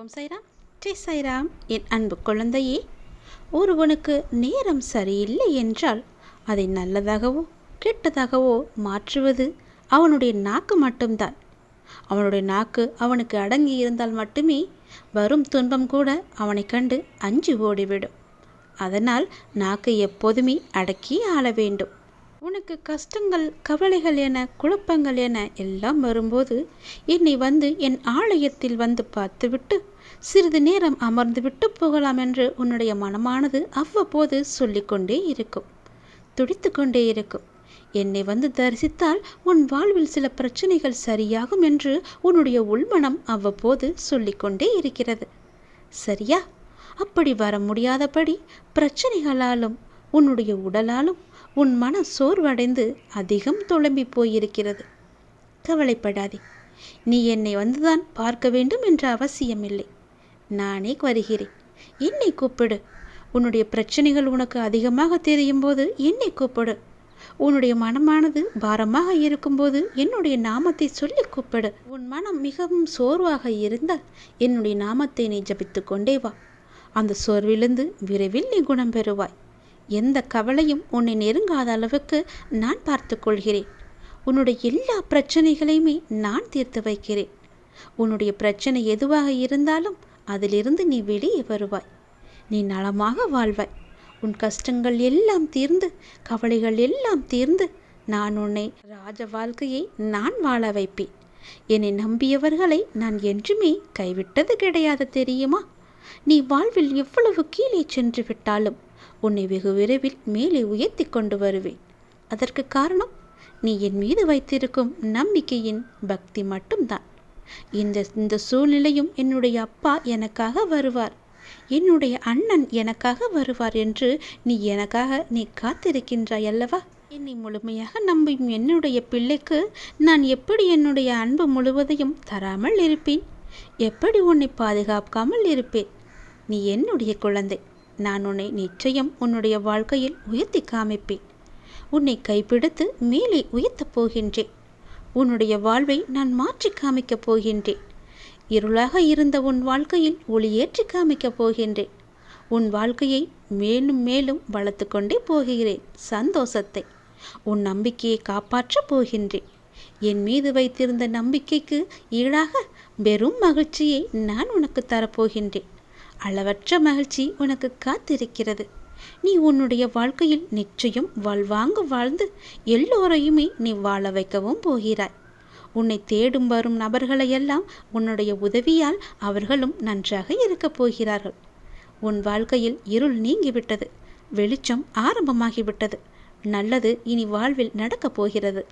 ஓம் சைராம். ஜெய் சைராம். என் அன்பு குழந்தையே ஒருவனுக்கு நேரம் சரியில்லை என்றால் அதை நல்லதாகவோ கெட்டதாகவோ மாற்றுவது அவனுடைய நாக்கு மட்டும்தான். அவனுடைய நாக்கு அவனுக்கு அடங்கி இருந்தால் மட்டுமே வரும் துன்பம் கூட அவனை கண்டு அஞ்சு ஓடிவிடும். அதனால் நாக்கை எப்போதுமே அடக்கி ஆள வேண்டும். உனக்கு கஷ்டங்கள் கவலைகள் என குழப்பங்கள் என எல்லாம் வரும்போது என்னை வந்து என் ஆலயத்தில் வந்து பார்த்துவிட்டு சிறிது நேரம் அமர்ந்துவிட்டு போகலாம் என்று உன்னுடைய மனமானது அவ்வப்போது சொல்லிக்கொண்டே இருக்கும். துடித்து கொண்டே இருக்கும். என்னை வந்து தரிசித்தால் உன் வாழ்வில் சில பிரச்சனைகள் சரியாகும் என்று உன்னுடைய உள்மனம் அவ்வப்போது சொல்லிக்கொண்டே இருக்கிறது. சரியா? அப்படி வர முடியாதபடி பிரச்சனைகளாலும் உன்னுடைய உடலாலும் உன் மன சோர்வடைந்து அதிகம் துளம்பி போயிருக்கிறது. கவலைப்படாதே. நீ என்னை வந்துதான் பார்க்க வேண்டும் என்ற அவசியமில்லை. நானே வருகிறேன். என்னை கூப்பிடு. உன்னுடைய பிரச்சனைகள் உனக்கு அதிகமாக தெரியும் போது என்னை கூப்பிடு. உன்னுடைய மனமானது பாரமாக இருக்கும்போது என்னுடைய நாமத்தை சொல்லி கூப்பிடு. உன் மனம் மிகவும் சோர்வாக இருந்தால் என்னுடைய நாமத்தை நீ ஜபித்து கொண்டே வா. அந்த சோர்விலிருந்து விரைவில் நீ குணம் பெறுவாய். எந்த கவலையும் உன்னை நெருங்காத அளவுக்கு நான் பார்த்து கொள்கிறேன். உன்னுடைய எல்லா பிரச்சனைகளையுமே நான் தீர்த்து வைக்கிறேன். உன்னுடைய பிரச்சனை எதுவாக இருந்தாலும் அதிலிருந்து நீ வெளியே வருவாய். நீ நலமாக வாழ்வாய். உன் கஷ்டங்கள் எல்லாம் தீர்ந்து கவலைகள் எல்லாம் தீர்ந்து நான் உன்னை ராஜ வாழ்க்கையை நான் வாழ வைப்பேன். என்னை நம்பியவர்களை நான் என்றுமே கைவிட்டது கிடையாது தெரியுமா? நீ வாழ்வில் எவ்வளவு கீழே சென்று விட்டாலும் உன்னை வெகு விரைவில் மேலே உயர்த்தி கொண்டு வருவேன். அதற்கு காரணம் நீ என் மீது வைத்திருக்கும் நம்பிக்கையின் பக்தி மட்டும்தான். இந்த இந்த சூழ்நிலையும் என்னுடைய அப்பா எனக்காக வருவார். என்னுடைய அண்ணன் எனக்காக வருவார் என்று நீ எனக்காக நீ காத்திருக்கின்றாய் அல்லவா? என்னை முழுமையாக நம்பும் என்னுடைய பிள்ளைக்கு நான் எப்படி என்னுடைய அன்பு முழுவதையும் தராமல் இருப்பேன்? எப்படி உன்னை பாதுகாக்காமல் இருப்பேன்? நீ என்னுடைய குழந்தை. நான் உன்னை நிச்சயம் உன்னுடைய வாழ்க்கையில் உயர்த்தி காமிப்பேன். உன்னை கைப்பிடித்து மேலே உயர்த்தப் போகின்றேன். உன்னுடைய வாழ்வை நான் மாற்றி காமிக்கப் போகின்றேன். இருளாக இருந்த உன் வாழ்க்கையில் ஒளியேற்றி காமிக்கப் போகின்றேன். உன் வாழ்க்கையை மேலும் மேலும் வளர்த்து கொண்டே போகிறேன் சந்தோஷத்தை. உன் நம்பிக்கையை காப்பாற்றப் போகின்றேன். என் மீது வைத்திருந்த நம்பிக்கைக்கு ஈடாக வெறும் மகிழ்ச்சியை நான் உனக்கு தரப்போகின்றேன் அளவற்ற மகிழ்ச்சி உனக்கு காத்திருக்கிறது. நீ உன்னுடைய வாழ்க்கையில் நிச்சயம் வாழ்வாங்கு வாழ்ந்து எல்லோரையுமே நீ வாழ வைக்கவும் போகிறாய். உன்னை தேடும் வரும் நபர்களையெல்லாம் உன்னுடைய உதவியால் அவர்களும் நன்றாக இருக்கப் போகிறார்கள். உன் வாழ்க்கையில் இருள் நீங்கிவிட்டது. வெளிச்சம் ஆரம்பமாகிவிட்டது. நல்லது இனி வாழ்வில் நடக்கப் போகிறது.